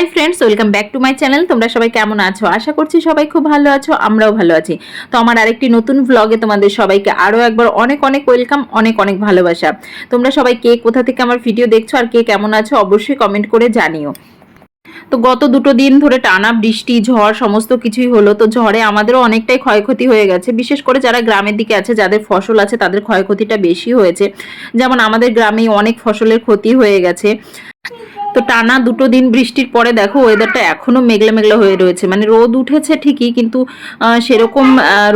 Hi friends, welcome back to my channel. তোমরা সবাই কেমন আছো? আশা করছি সবাই খুব ভালো আছো, আমরাও ভালো আছি। তো আমার আরেকটি নতুন ভ্লগে তোমাদের সবাইকে আরও একবার অনেক অনেক ওয়েলকাম, অনেক অনেক ভালোবাসা। তোমরা সবাই কে কোথা থেকে আমার ভিডিও দেখছ আর কে কেমন আছো অবশ্যই কমেন্ট করে জানিও। তো গত দুটো দিন ধরে টানা বৃষ্টি, ঝড়, সমস্ত কিছুই হলো। তো ঝড়ে আমাদেরও অনেকটাই ক্ষয়ক্ষতি হয়ে গেছে। বিশেষ করে যারা গ্রামের দিকে আছে, যাদের ফসল আছে, তাদের ক্ষয়ক্ষতিটা বেশি হয়েছে। যেমন আমাদের গ্রামেই অনেক ফসলের ক্ষতি হয়ে গেছে। তো টানা দুটো দিন বৃষ্টির পরে দেখো ওয়েদারটা এখনও মেঘলা মেঘলা হয়ে রয়েছে। মানে রোদ উঠেছে ঠিকই, কিন্তু সেরকম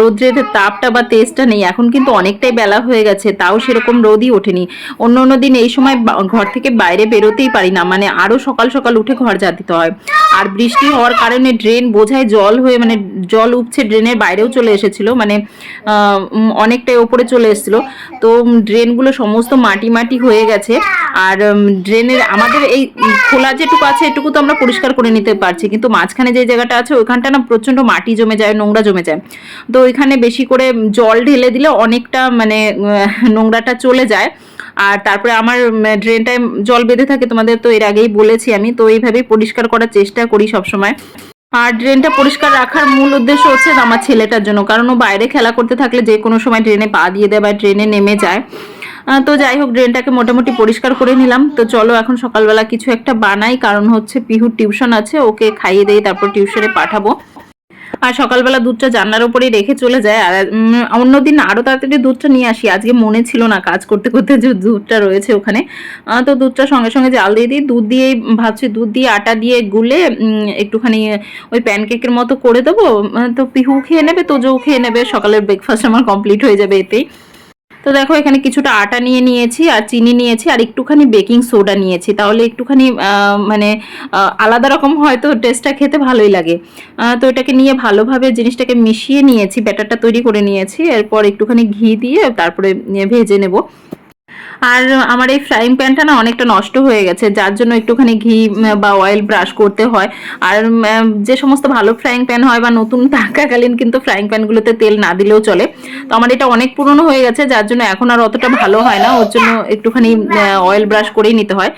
রোদ্রের তাপটা বা তেজটা নেই, এখন কিন্তু অনেকটাই বেলা হয়ে গেছে, তাও সেরকম রোদই ওঠেনি। অন্য অন্য দিন এই সময় ঘর থেকে বাইরে বেরোতেই পারি না মানে আরও সকাল সকাল উঠে ঘর যা দিতে হয়। আর বৃষ্টি হওয়ার কারণে ড্রেন বোঝায় জল হয়ে মানে জল উপছে ড্রেনের বাইরেও চলে এসেছিল মানে অনেকটাই ওপরে চলে এসেছিল। তো ড্রেনগুলো সমস্ত মাটি মাটি হয়ে গেছে। আর ড্রেনের আমাদের এই খোলা যেটুকু আছে এটুকু তো আমরা পরিষ্কার করে নিতে পারছি। কিন্তু মাঝখানে যে জায়গাটা আছে, ওইখানটা না প্রচণ্ড মাটি জমে যায়, নোংরা জমে যায়। তো ওইখানে বেশি করে জল ঢেলে দিলে অনেকটা মানে নোংরাটা চলে যায়। আর তারপরে আমার ড্রেনটায় জল বেঁধে থাকে তোমাদের তো এর আগেই বলেছি আমি। তো এইভাবেই পরিষ্কার করার চেষ্টা করি সবসময়। আর ড্রেনটা পরিষ্কার রাখার মূল উদ্দেশ্য হচ্ছে আমার ছেলেটার জন্য। কারণ ও বাইরে খেলা করতে থাকলে যে কোনো সময় ড্রেনে পা দিয়ে দেয় বা ড্রেনে নেমে যায়। তো যাই হোক ড্রেনটাকে মোটামুটি পরিষ্কার করে নিলাম। তো চলো এখন সকালবেলা কিছু একটা বানাই কারণ হচ্ছে পিহুর টিউশন আছে ওকে খাইয়ে দেই তারপর টিউশনে পাঠাবো। আর সকালবেলা দুধটা জানলার উপরেই রেখে চলে যায় আর অন্যদিন আরও তাড়াতাড়ি দুধটা নিয়ে আসি। আজকে মনে ছিল না কাজ করতে করতে যে দুধটা রয়েছে ওখানে। তো দুধটা সঙ্গে সঙ্গে জাল দিয়ে দিই দুধ দিয়েই ভাবছি দুধ দিয়ে আটা দিয়ে গুলে একটুখানি ওই প্যানকেকের মতো করে দেবো। তো পিহু খেয়ে নেবে তোজও খেয়ে নেবে সকালের ব্রেকফাস্ট আমার কমপ্লিট হয়ে যাবে এতেই। তো দেখো, এখানে কিছুটা আটা নিয়ে নিয়েছি আর চিনি নিয়েছি আর একটুখানি বেকিং সোডা নিয়েছি। তাহলে একটুখানি মানে আলাদা রকম হয়তো টেস্টটা খেতে ভালোই লাগে। তো এটাকে নিয়ে ভালোভাবে জিনিসটাকে মিশিয়ে নিয়েছি, ব্যাটারটা তৈরি করে নিয়েছি। এরপর একটুখানি ঘি দিয়ে তারপরে ভেজে নেব। আর আমার এই ফ্রাইং প্যানটা না অনেকটা নষ্ট হয়ে গেছে, যার জন্য একটুখানি ঘি বা অয়েল ব্রাশ করতে হয়। আর যে সমস্ত ভালো ফ্রাইং প্যান হয় বা নতুন থাকাকালীন কিন্তু ফ্রাইং প্যানগুলোতে তেল না দিলেও চলে। তো আমার এটা অনেক পুরনো হয়ে গেছে, যার জন্য এখন আর অতটা ভালো হয় না, ওর জন্য একটুখানি অয়েল ব্রাশ করেই নিতে হয়।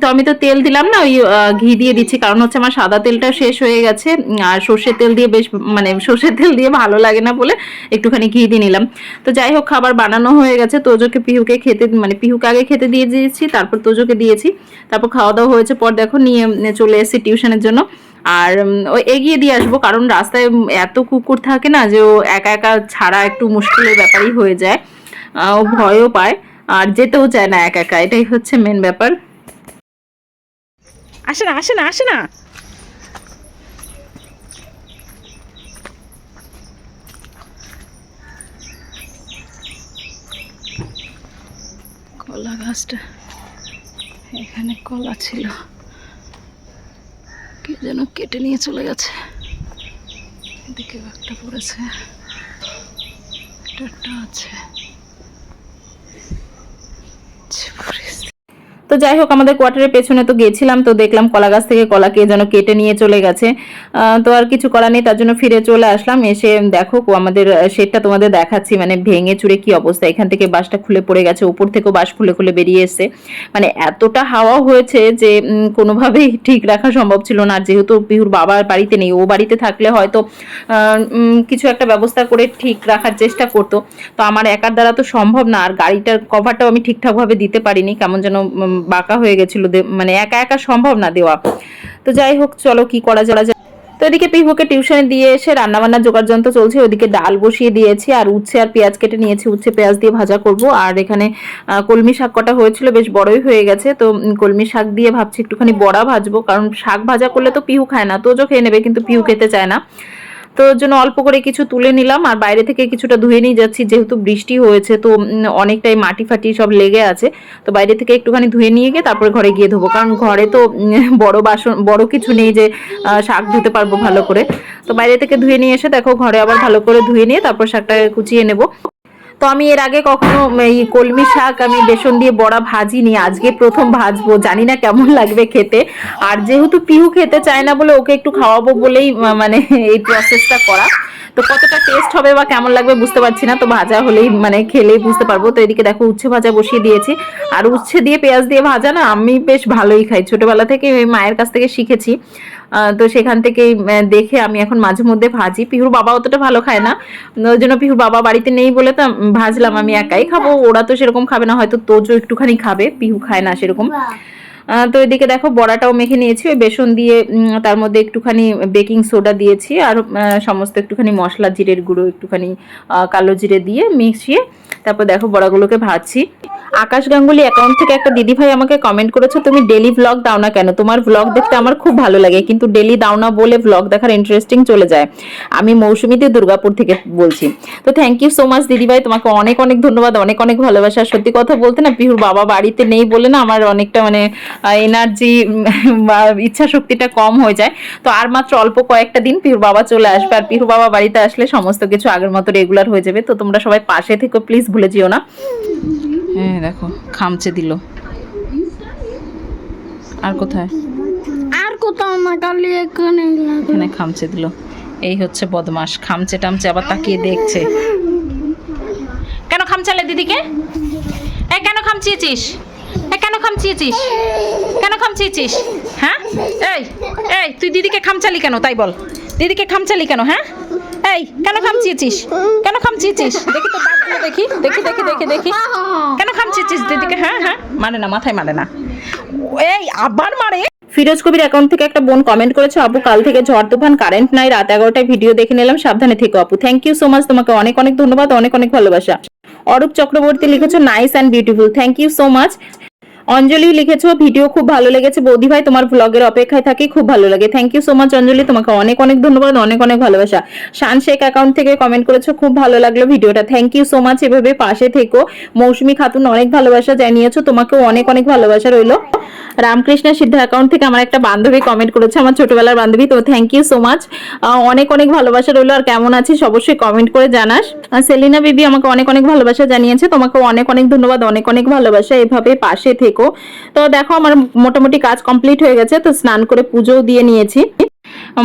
তো আমি তো তেল দিলাম না, ওই ঘি দিয়ে দিচ্ছি, কারণ হচ্ছে আমার সাদা তেলটা শেষ হয়ে গেছে আর সর্ষের তেল দিয়ে বেশ মানে সর্ষের তেল দিয়ে ভালো লাগে না বলে একটুখানি ঘি দিয়ে নিলাম। তো যাই হোক, খাবার বানানো হয়ে গেছে তোজোকে পিহুকে খেতে মানে পিহুকে আগে খেতে দিয়ে দিয়েছি, তারপর তোজোকে দিয়েছি, তারপর খাওয়া দাওয়া হয়েছে, পর দেখো নিয়ে চলে এসেছি টিউশনের জন্য। আর ওই এগিয়ে দিয়ে আসব, কারণ রাস্তায় এত কুকুর থাকে না যে ও একা একা ছাড়া একটু মুশকিলের ব্যাপারই হয়ে যায়। ও ভয়ও পায়, আর যেতেও চায় না একা একা, এটাই হচ্ছে মেন ব্যাপার। আসে না আসে না আসে না। কলা গাছটা। এখানে কলা ছিল। কে যেন কেটে নিয়ে চলে গেছে। এদিকে একটা পড়েছে। একটা আছে। তো যাই হোক, আমাদের কোয়ার্টারের পেছনে তো গেছিলাম, তো দেখলাম কলা গাছ থেকে কলা কে যেন কেটে নিয়ে চলে গেছে। তো আর কিছু করা নেই, তার জন্য ফিরে চলে আসলাম, এসে দেখো আমাদের শেডটা তোমাদের দেখাচ্ছি মানে ভেঙে চুরে কি অবস্থা, এখান থেকে বাসটা খুলে পড়ে গেছে, উপর থেকেও বাস খুলে খুলে বেরিয়ে এসছে। মানে এতটা হাওয়া হয়েছে যে কোনোভাবেই ঠিক রাখা সম্ভব ছিল না যেহেতু পিহুর বাবার বাড়িতে নেই, ও বাড়িতে থাকলে হয়তো কিছু একটা ব্যবস্থা করে ঠিক রাখার চেষ্টা করতো। তো আমার একার দ্বারা তো সম্ভব না, আর গাড়িটার কভারটাও আমি ঠিকঠাকভাবে দিতে পারিনি, কেমন যেন বাঁকা হয়ে গেছিল মানে একা একা সম্ভব না দেওয়া। তো যাই হোক, চলো কি করা যায় তো এদিকে পিহুকে টিউশনে দিয়ে এসে রান্নাবান্না জোগাড় যন্ত্র চলছে। ওদিকে ডাল বসিয়ে দিয়েছি, আর উচ্ছে আর পেঁয়াজ কেটে নিয়েছি। উচ্ছে পেঁয়াজ দিয়ে ভাজা করব। আর এখানে কলমি শাক কটা হয়েছিল, বেশ বড়ই হয়ে গেছে। তো কলমি শাক দিয়ে ভাবছি একটুখানি বড়া ভাজবো। কারণ শাক ভাজা করলে তো পিহু খায় না তোজো খেয়ে নেবে, কিন্তু পিহু খেতে চায় না। তো ওর জন্য অল্প করে কিছু তুলে নিলাম আর বাইরে থেকে কিছুটা ধুয়ে নিয়ে যাচ্ছি। যেহেতু বৃষ্টি হয়েছে, তো অনেকটাই মাটি ফাটি সব লেগে আছে। তো বাইরে থেকে একটুখানি ধুয়ে নিয়ে গিয়ে তারপরে ঘরে গিয়ে ধোবো। কারণ ঘরে তো বড় বাসন, বড় কিছু নেই যে শাক ধুতে পারব ভালো করে। তো বাইরে থেকে ধুয়ে নিয়ে এসে দেখো ঘরে আবার ভালো করে ধুয়ে নিয়ে তারপর শাকটা কুচিয়ে নেব। তো আমি এর আগে কখনো এই কলমি শাক আমি বেসন দিয়ে বড়া ভাজিনি। আজকে প্রথম ভাজবো। জানি না কেমন লাগবে খেতে। আর যেহেতু পিহু খেতে চায় না বলে ওকে একটু খাওয়াবো বলেই মানে এই প্রসেসটা করা। তো কতটা টেস্ট হবে বা কেমন লাগবে বুঝতে পারছি না তো ভাজা হলেই মানে খেলেই বুঝতে পারব। তো এদিকে দেখো উচ্ছে ভাজা বসিয়ে দিয়েছি। আর উচ্ছে দিয়ে পেঁয়াজ দিয়ে ভাজা না আমি বেশ ভালোই খাই। ছোটবেলা থেকে মায়ের কাছ থেকে শিখেছি। তো সেখান আহ, দেখে আমি এখন মাঝে মধ্যে ভাজি। পিহুর বাবা অতটা ভালো খায় না। ওই জন্য পিহুর বাবা বাড়িতে নেই বলে তো ভাজলাম আমি একাই খাব। ওরা তো সেরকম খাবে না হয়তো তোজো একটুখানি খাবে পিহু খায় না সেরকম। তো এদিকে দেখো বড়াটাও মেখে নিয়েছি, ওই বেসন দিয়ে তার মধ্যে একটুখানি বেকিং সোডা দিয়েছি আর সমস্ত একটুখানি মশলা, জিরের গুঁড়ো, একটুখানি কালো জিরে দিয়ে মিশিয়ে তারপর দেখো বড়াগুলোকে ভাজছি। আকাশ গাঙ্গুলি অ্যাকাউন্ট থেকে একটা দিদি ভাই আমাকে কমেন্ট করেছ, তুমি ডেলি ব্লগ দাও না কেন? তোমার ব্লগ দেখতে আমার খুব ভালো লাগে, কিন্তু ডেলি দাও না বলে ব্লগ দেখার ইন্টারেস্টিং চলে যায়। আমি মৌসুমীতে দুর্গাপুর থেকে বলছি। তো থ্যাংক ইউ সো মাচ দিদি ভাই, তোমাকে অনেক অনেক ধন্যবাদ, অনেক অনেক ভালোবাসা। সত্যি কথা বলতে না, পিহুর বাবা বাড়িতে নেই বলে না আমার অনেকটা মানে এনার্জি ইচ্ছা শক্তিটা কম হয়ে যায়। তো আর মাত্র অল্প কয়েকটা দিন পিহুর বাবা চলে আসবে। আর পিহুর বাবা বাড়িতে আসলে সমস্ত কিছু আগের মতো রেগুলার হয়ে যাবে। তো তোমরা সবাই পাশে থেকে প্লিজ ভুলে যেও না। হ্যাঁ দেখো খামচে দিল। আর কোথায়? আর কোথাও না খালি এখানে এখানে খামচে দিল। এই হচ্ছে বদমাস খামচে টামচে আবার তাকিয়ে দেখছে। কেন খামচালে দিদিকে? এ কেন খামচিয়েছিস? কেন খামচিয়েছিস? কেন খামচিয়েছিস? হ্যাঁ? এই এই, তুই দিদিকে খামচালি কেন? তাই বল। দিদিকে খামচালি কেন হ্যাঁ? এই, কেন খামচিয়েছিস? কেন খামচিয়েছিস? দেখি তো দাঁতগুলো দেখি। দেখি দেখি দেখি দেখি। কেন খামচিয়েছিস দিদিকে? হ্যাঁ হ্যাঁ? মানে না, মাথায় মানে না। এই, আবার মারে। ফিরোজ কবির অ্যাকাউন্ট থেকে একটা বোন কমেন্ট করেছে, আপু, কাল থেকে ঝড় তুফান কারেন্ট নাই, রাত এগারোটায় ভিডিও দেখে নিলাম, সাবধানে থেকো, আপু। থ্যাংক ইউ সো মাচ তোমাকে অনেক অনেক ধন্যবাদ, অনেক অনেক ভালোবাসা। অরূপ চক্রবর্তী লিখেছো nice and beautiful thank you so much Anjali লিখেছো ভিডিও খুব ভালো লেগেছে। বৌদি ভাই, তোমার ব্লগের অপেক্ষায় থাকি, খুব ভালো লাগে। Thank you so much Anjali. তোমাকে অনেক অনেক ধন্যবাদ, অনেক অনেক ভালোবাসা। শান শেখ অ্যাকাউন্ট থেকে কমেন্ট করেছ, খুব ভালো লাগল ভিডিওটা। থ্যাংক ইউ সো মাচ এভাবে পাশে থেকো। মৌসুমী খাতুন, অনেক ভালোবাসা জানিয়েছো। তোমাকেও অনেক অনেক ভালোবাসা রইল। রামকৃষ্ণ সিদ্ধ অ্যাকাউন্ট থেকে আমার একটা বান্ধবী কমেন্ট করেছে, আমার ছোটবেলার বান্ধবী। তো থ্যাংক ইউ সো মাচ অনেক অনেক ভালোবাসা রইল। আর কেমন আছিস, অবশ্যই কমেন্ট করে জানাস। সেলিনা বিবি আমাকে অনেক অনেক ভালোবাসা জানিয়েছে। তোমাকে অনেক অনেক ধন্যবাদ, অনেক অনেক ভালোবাসা। এভাবে পাশে থেকো। তো দেখো আমার মোটামুটি কাজ কমপ্লিট হয়ে গেছে, তো স্নান করে পুজোও দিয়ে নিয়েছি।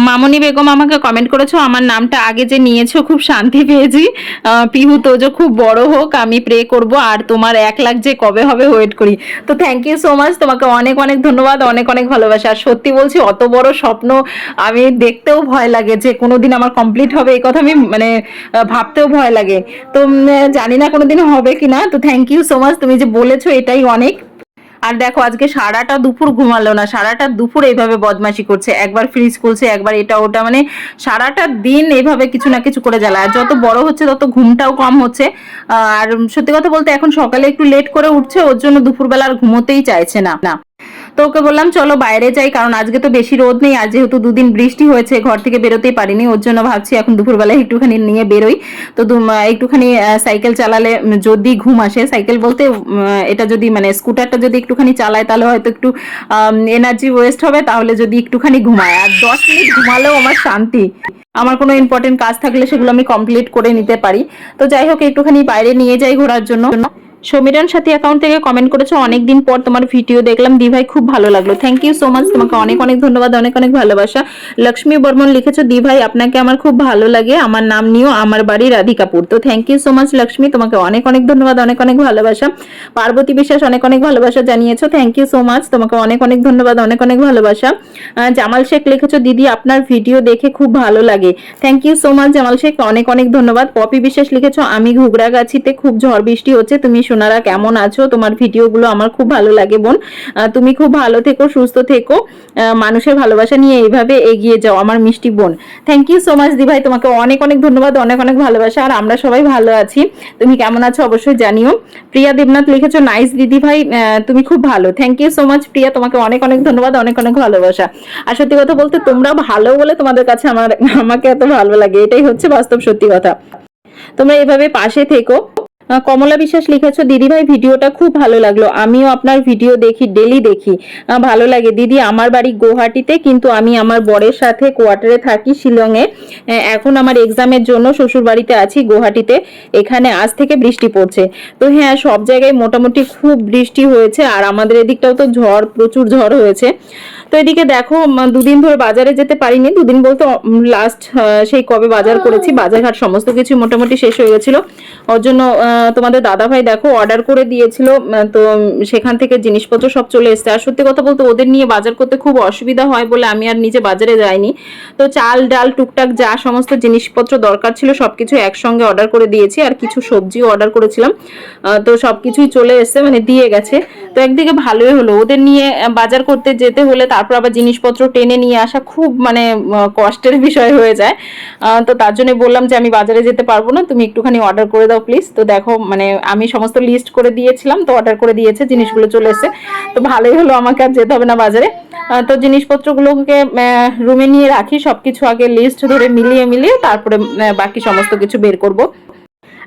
মামনি বেগম আমাকে কমেন্ট করেছ, আমার নামটা আগে যে নিয়েছো, খুব শান্তি পেয়েছি। পিহু তোজো খুব বড় হোক, আমি প্রে করব, আর তোমার এক লাখ যে কবে হবে ওয়েট করি। তো থ্যাংক ইউ সো মাচ তোমাকে অনেক অনেক ধন্যবাদ, অনেক অনেক ভালোবাসা। আর সত্যি বলছি, অত বড় স্বপ্ন আমি দেখতেও ভয় লাগে যে কোনোদিন আমার কমপ্লিট হবে এই কথা আমি মানে ভাবতেও ভয় লাগে। তো জানি না কোনোদিন হবে কিনা, তো থ্যাংক ইউ সো মাচ তুমি যে বলেছ এটাই অনেক। আর দেখো, আজকে সারাটা দুপুর ঘুমালো না, সারাটা দুপুর এইভাবে বদমাশি করছে। একবার ফ্রিজ খুলছে একবার এটা ওটা মানে সারাটা দিন এইভাবে কিছু না কিছু করে জ্বালায়। আর যত বড় হচ্ছে, তত ঘুমটাও কম হচ্ছে। আর সত্যি কথা বলতে, এখন সকালে একটু লেট করে উঠছে, ওর জন্য দুপুরবেলা আর ঘুমোতেই চাইছে না। না। তো ওকে বললাম, চলো বাইরে যাই, কারণ আজকে তো বেশি রোদ নেই, আর যেহেতু দুদিন বৃষ্টি হয়েছে, ঘর থেকে বেরোতেই পারিনি, ওর জন্য ভাবছি এখন দুপুরবেলা একটুখানি নিয়ে বেরোই। তো একটুখানি সাইকেল চালালে যদি ঘুম আসে, সাইকেল বলতে এটা যদি মানে স্কুটারটা যদি একটুখানি চালায়, তাহলে হয়তো একটু এনার্জি ওয়েস্ট হবে, তাহলে যদি একটুখানি ঘুমায়, আর দশ মিনিট ঘুমালেও আমার শান্তি। আমার কোনো ইম্পর্টেন্ট কাজ থাকলে সেগুলো আমি কমপ্লিট করে নিতে পারি। তো যাই হোক, একটুখানি বাইরে নিয়ে যাই ঘোরার জন্য। সমীরন সাথী অ্যাকাউন্ট থেকে কমেন্ট করেছ, অনেকদিন পর তোমার ভিডিও দেখলাম। দি ভাই খুব ভালো লাগল। থ্যাংক ইউ সো মাচ তোমাকে অনেক অনেক ধন্যবাদ, অনেক অনেক ভালোবাসা। লক্ষ্মী বর্মন লিখেছো দি ভাই আপনাকে আমার খুব ভালো লাগে। আমার নাম নিও, আমার বাড়ি রাধিকাপুর তো thank you so much Lakshmi. তোমাকে অনেক অনেক ধন্যবাদ, অনেক অনেক ভালোবাসা। পার্বতী বিশ্বাস, অনেক অনেক ভালোবাসা জানিয়েছো। থ্যাংক ইউ সো মাচ তোমাকে অনেক অনেক ধন্যবাদ, অনেক অনেক ভালোবাসা। জামাল শেখ লিখেছো, দিদি, আপনার ভিডিও দেখে খুব ভালো লাগে। Thank you so much Jamal Sheikh. অনেক অনেক ধন্যবাদ। পপি বিশ্বাস লিখেছো, আমি ঘুগরাগাছিতে খুব ঝড় বৃষ্টি হচ্ছে, তুমি সোনারা, কেমন আছো? তোমার ভিডিওগুলো আমার খুব ভালো লাগে বোন। তুমি খুব ভালো থেকো, সুস্থ থেকো। মানুষের ভালোবাসা নিয়ে এইভাবে এগিয়ে যাও, আমার মিষ্টি বোন। থ্যাংক ইউ সো মাচ দি ভাই তোমাকে অনেক অনেক ধন্যবাদ, অনেক অনেক ভালোবাসা, আর আমরা সবাই ভালো আছি। তুমি কেমন আছো অবশ্যই জানিও। প্রিয়া দেবনাথ লিখেছো নাইস দিদি ভাই তুমি খুব ভালো। Thank you so much Priya. তোমাকে অনেক অনেক ধন্যবাদ, অনেক অনেক ভালোবাসা। আর সত্যি কথা বলতে তোমরা ভালো বলে তোমাদের কাছে আমার, আমাকে এত ভালো লাগে। এটাই হচ্ছে বাস্তব সত্যি কথা। তোমরা এভাবে পাশে থেকো। কমলা বিশ্বাস লিখেছো দিদিভাই ভিডিওটা খুব ভালো লাগল। আমিও আপনার ভিডিও দেখি ডেলি দেখি। ভালো লাগে। দিদি, আমার বাড়ি গুয়াহাটিতে কিন্তু আমি আমার বরের সাথে কোয়ার্টারে থাকি শিলংয়ে। এখন আমার এক্সামের জন্য শ্বশুর বাড়িতে আছি গুয়াহাটিতে এখানে আজ থেকে বৃষ্টি পড়ছে। তো হ্যাঁ সব জায়গায় মোটামুটি খুব বৃষ্টি হয়েছে, আর আমাদের এদিকটাও তো ঝড়, প্রচুর ঝড় হয়েছে। তো এদিকে দেখো দুদিন ধরে বাজারে যেতে পারিনি। দুদিন বলতে লাস্ট সেই কবে বাজার করেছি, বাজারঘাট সমস্ত কিছু মোটামুটি শেষ হয়ে গেছিল। ওর জন্য তোমাদের দাদাভাই দেখো অর্ডার করে দিয়েছিল তো সেখান থেকে জিনিসপত্র সব চলে এসছে। আর সত্যি কথা বলতে ওদের নিয়ে বাজার করতে খুব অসুবিধা হয় বলে আমি আর নিজে বাজারে যাইনি। তো চাল, ডাল, টুকটাক যা সমস্ত জিনিসপত্র দরকার ছিল সবকিছু একসঙ্গে অর্ডার করে দিয়েছি, আর কিছু সবজিও অর্ডার করেছিলাম। তো সবকিছুই চলে এসছে মানে দিয়ে গেছে। তো একদিকে ভালোই হলো, ওদের নিয়ে বাজার করতে যেতে হলে তারপর আবার জিনিসপত্র টেনে নিয়ে আসা খুব মানে কষ্টের বিষয় হয়ে যায়। তো তার জন্য বললাম যে আমি বাজারে যেতে পারব না, তুমি একটুখানি অর্ডার করে দাও প্লিজ তো দেখো মানে আমি সমস্ত লিস্ট করে দিয়েছিলাম, তো অর্ডার করে দিয়েছে, জিনিসগুলো চলে এসেছে। তো ভালোই হলো আমাকে আর যেতে হবে না বাজারে। তো জিনিসপত্রগুলোকে রুমে নিয়ে রাখি সব কিছু আগে লিস্ট ধরে মিলিয়ে মিলিয়ে তারপরে বাকি সমস্ত কিছু বের করব।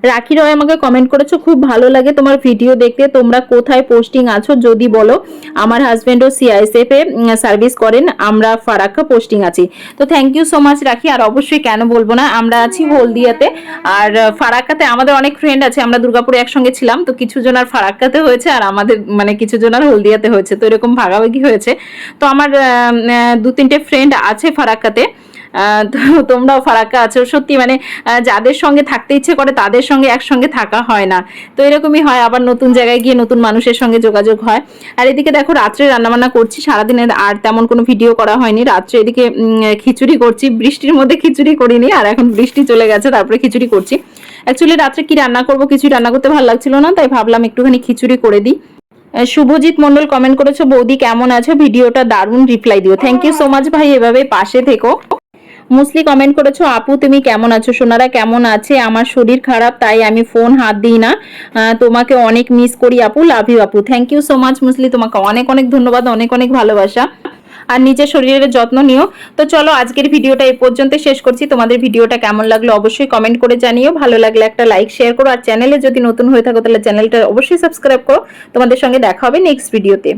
রাখি রয় আমাকে কমেন্ট করেছ, খুব ভালো লাগে তোমার ভিডিও দেখতে। তোমরা কোথায় পোস্টিং আছো যদি বলো, আমার হাজবেন্ডও সিআইএসএফ এ সার্ভিস করেন, আমরা ফারাক্কা পোস্টিং আছি। তো থ্যাংক ইউ সো মাচ রাখি, আর অবশ্যই কেন বলব না, আমরা আছি হলদিয়াতে। আর ফারাক্কাতে আমাদের অনেক ফ্রেন্ড আছে, আমরা দুর্গাপুরে একসঙ্গে ছিলাম, তো কিছু জন আর ফারাক্কাতে হয়েছে, আর আমাদের মানে কিছু জন আর হলদিয়াতে হয়েছে, তো এরকম ভাগাভাগি হয়েছে। তো আমার দু তিনটে ফ্রেন্ড আছে ফারাক্কাতে। তোমরাও ফারাক্কা আছো। সত্যি মানে যাদের সঙ্গে থাকতে ইচ্ছে করে তাদের সঙ্গে একসঙ্গে থাকা হয় না। তো এরকমই হয়, আবার নতুন জায়গায় গিয়ে নতুন মানুষের সঙ্গে যোগাযোগ হয়। আর এদিকে দেখো, রাত্রে রান্নাবান্না করছি সারাদিনে আর তেমন কোনো ভিডিও করা হয়নি। রাত্রে এদিকে খিচুড়ি করছি, বৃষ্টির মধ্যে খিচুড়ি করিনি, আর এখন বৃষ্টি চলে গেছে, তারপরে খিচুড়ি করছি। অ্যাকচুয়ালি রাত্রে কি রান্না করব কিছুই রান্না করতে ভালো লাগছিল না, তাই ভাবলাম একটুখানি খিচুড়ি করে দিই। শুভজিৎ মন্ডল কমেন্ট করেছ, বৌদি কেমন আছো? ভিডিওটা দারুণ রিপ্লাই দিও। থ্যাংক ইউ সো মাচ ভাই, এভাবে পাশে থেকো। মুসলি কমেন্ট করেছ, আপু তুমি কেমন আছো? সোনারা কেমন আছে? আমার শরীর খারাপ, তাই আমি ফোন হাত দিই না। তোমাকে অনেক মিস করি আপু লাভ ইউ আপু। থ্যাংক ইউ সো মাচ মুসলি তোমাকে অনেক অনেক ধন্যবাদ, অনেক অনেক ভালোবাসা। আর নিজের শরীরের যত্ন নিও। তো চলো, আজকের ভিডিওটা এই পর্যন্ত শেষ করছি। তোমাদের ভিডিওটা কেমন লাগল অবশ্যই কমেন্ট করে জানিও। ভালো লাগলে একটা লাইক শেয়ার করো। আর চ্যানেলে যদি নতুন হয়ে থাকো, তাহলে চ্যানেলটা অবশ্যই সাবস্ক্রাইব করো। তোমাদের সঙ্গে দেখা হবে নেক্সট ভিডিওতে